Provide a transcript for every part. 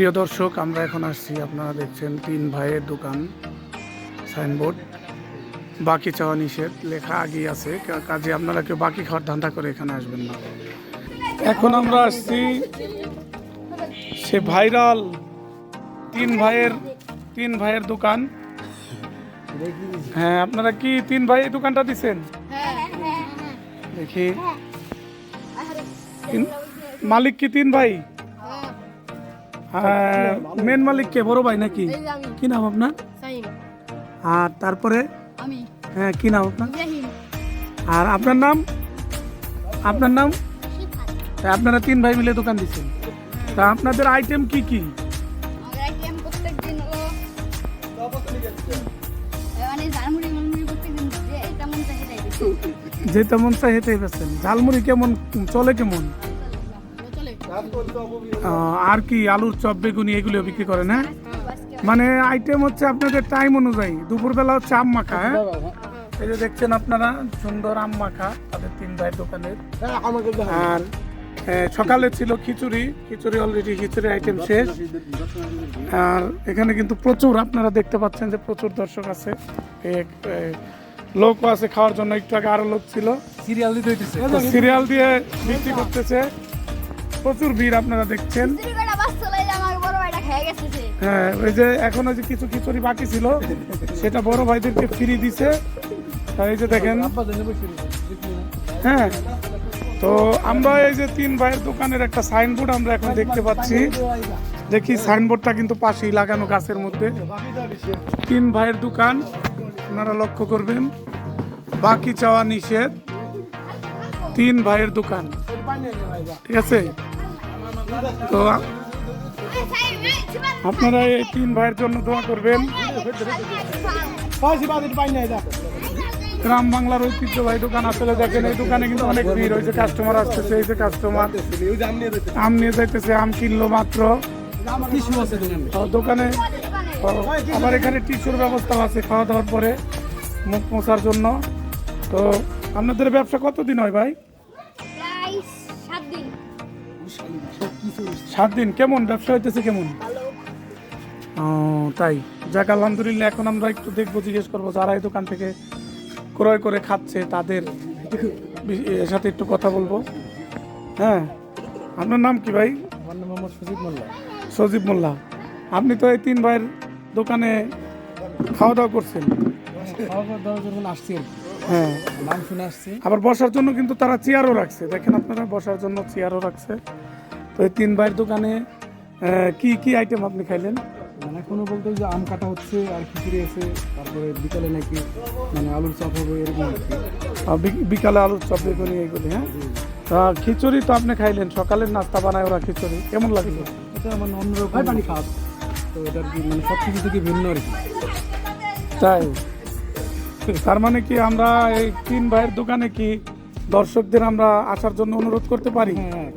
প্রিয় দর্শক, আমরা এখন আসছি, আপনারা দেখছেন তিন ভাইয়ের দোকান সাইনবোর্ড বাকি চাওয়া নিষেধ, লেখা আগেই আছে। কাজে আপনারা কেউ বাকি খাওয়ার ধান্দা করে এখানে আসবেন না। এখন আমরা আসছি সে ভাইরাল তিন ভাইয়ের তিন ভাইয়ের দোকান। হ্যাঁ আপনারা কি তিন ভাই এই দোকানটা দিচ্ছেন দেখি। মালিক কি তিন ভাই? মেন মালিক কে? বড় ভাই নাকি? কি নাম আপনার? আর তারপরে? হ্যাঁ কি নাম আপনার? আর আপনার নাম? আপনার নাম? আপনারা তিন ভাই মিলে দোকান দিচ্ছেন। তা আপনাদের আইটেম কি কি? মানে যে মন সেটাই তেমন চাই হেঁটেই বেছেন ঝালমুড়ি কেমন চলে কেমন? আর কি আলুর চপ বেগুনি এগুলো বিক্রি করেন হ্যাঁ? মানে আইটেম হচ্ছে আপনাদের টাইম অনুযায়ী। দুপুরবেলা হচ্ছে আম মাখা হ্যাঁ? এই যে দেখছেন আপনারা সুন্দর আম মাখা তাদের তিন ভাইয়ের দোকানের। আর সকালে ছিল খিচুড়ি খিচুড়ি অলরেডি খিচুড়ি আইটেম শেষ। আর এখানে কিন্তু প্রচুর আপনারা দেখতে পাচ্ছেন যে প্রচুর দর্শক আছে। লোকও আছে খাওয়ার জন্য একটু আগে আরও লোক ছিল। সিরিয়াল দিতে সিরিয়াল দিয়ে বিক্রি করতেছে। প্রচুর ভিড় আপনারা দেখছেন। হ্যাঁ ওই যে এখন ওই যে কিছু খিচুড়ি বাকি ছিল সেটা বড় ভাইদেরকে ফ্রি দিছে। এই যে দেখেন? হ্যাঁ তো আমরা এই যে তিন ভাইয়ের দোকানের একটা সাইনবোর্ড আমরা এখন দেখতে পাচ্ছি। দেখি সাইনবোর্ডটা কিন্তু পাশেই লাগানো গাছের মধ্যে। তিন ভাইয়ের দোকান আপনারা লক্ষ্য করবেন। বাকি চাওয়া নিষেধ। তিন ভাইয়ের দোকান। ঠিক আছে? তো আপনারা এই তিন ভাইয়ের জন্য দোয়া করবেন। গ্রাম বাংলার ঐতিহ্যবাহী দোকান আসলে দেখেন, এই দোকানে কিন্তু অনেক ভিড় হয়েছে কাস্টমার আসতেছে, এই যে কাস্টমার আম নিয়ে যাইতেছে, আম কিনলো মাত্র। দোকানে। আবার এখানে টিস্যুর ব্যবস্থা আছে খাওয়া দাওয়ার পরে, মুখ মোছার জন্য। তো আপনাদের ব্যবসা কতদিন হয় ভাই? সাত দিন। কেমন? ব্যবসা হইতেছে কেমন? ও তাই। যাক আলহামদুলিল্লাহ এখন আমরা একটু দেখব জিজ্ঞেস করব। যারা এই দোকান থেকে ক্রয় করে খাচ্ছে তাদের এর সাথে একটু কথা বলব। হ্যাঁ? আপনার নাম কি ভাই? আমার নাম মোহাম্মদ সুজিত মোল্লা। সজীব মোল্লা। আপনি তো এই তিন ভাইয়ের দোকানে খাওয়া দাওয়া করছেন। আসছি হ্যাঁ। নাম শুনে আসছি। আবার বসার জন্য কিন্তু তারা চেয়ারও রাখছে। দেখেন আপনারা বসার জন্য চেয়ারও রাখছে। তো এই তিন ভাইয়ের দোকানে কি কি আইটেম আপনি খাইলেন? মানে এখনও বলতে যে আম কাটা হচ্ছে আর খিচুড়ি আছে তারপরে বিকালে নাকি মানে আলুর চপ হবে এরকম বিকালে আলুর চপ বেগুনি এইগুলি হ্যাঁ? তা খিচুড়ি তো আপনি খাইলেন সকালের নাস্তা বানায় ওরা খিচুড়ি। কেমন লাগল এটা মানে অন্যরকম পানি খাওয়া। তো এটা কি মানে সব কিছু থেকে ভিন্ন আর কি। তাই? তার মানে কি আমরা এই তিন ভাইয়ের দোকানে কি দর্শকদের আমরা আসার জন্য অনুরোধ করতে পারি? হ্যাঁ হ্যাঁ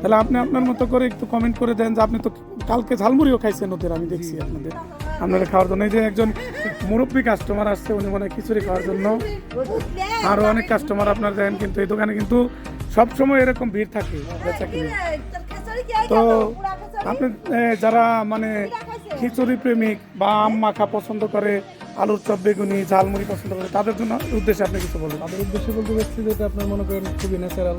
তাহলে আপনি আপনার মতো করে একটু কমেন্ট করে দেন যে আপনি তো কালকে ঝালমুড়িও খাইছেন ওদের আমি দেখছি আপনাদের। আপনারা খাওয়ার জন্য। এই যে একজন মুরব্বী কাস্টমার আসছে উনি মনে হয় খিচুড়ি খাওয়ার জন্য। আরও অনেক কাস্টমার আপনার দেন কিন্তু এই দোকানে কিন্তু সবসময় এরকম ভিড় থাকে বেচা কিনে। তো আপনি যারা মানে খিচুড়ি প্রেমিক বা আম মাখা পছন্দ করে আলুর চপ বেগুনি ঝালমুড়ি পছন্দ করে তাদের জন্য উদ্দেশ্যে আপনি কিছু বলবেন তাদের উদ্দেশ্যে বলতে চাচ্ছি যে এটা আপনার মনে করেন খুবই ন্যাচারাল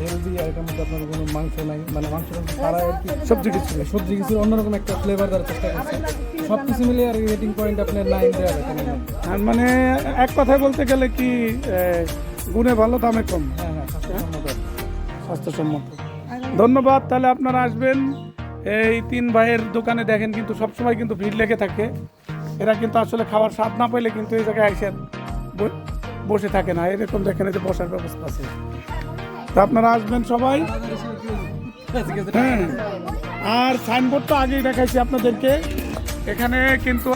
হেলদি আর এটার মধ্যে আপনার কোনো মাংস নাই। মানে মাংস ছাড়া আর কি সবজি কিছু। সবজি কিছু অন্যরকম একটা ফ্লেভার দেওয়ার চেষ্টা করছে। সব কিছু মিলে আর রেটিং পয়েন্ট আপনার নাইন দেওয়া আর মানে এক কথায় বলতে গেলে কি গুণে ভালো দামে কম। হ্যাঁ হ্যাঁ স্বাস্থ্যসম্মত। স্বাস্থ্যসম্মত। ধন্যবাদ তাহলে আপনারা আসবেন। এই তিন ভাইয়ের দোকানে দেখেন কিন্তু সবসময় কিন্তু ভিড় লেগে থাকে। এরা কিন্তু আসলে খাওয়ার স্বাদ না পেলে কিন্তু এই জায়গায় এসে বসে থাকে না। এরকম দেখেন যে বসার ব্যবস্থা আছে। তো আপনারা আসবেন সবাই। হ্যাঁ। আর সাইনবোর্ড তো আগেই দেখাইছি আপনাদেরকে। এখানে কিন্তু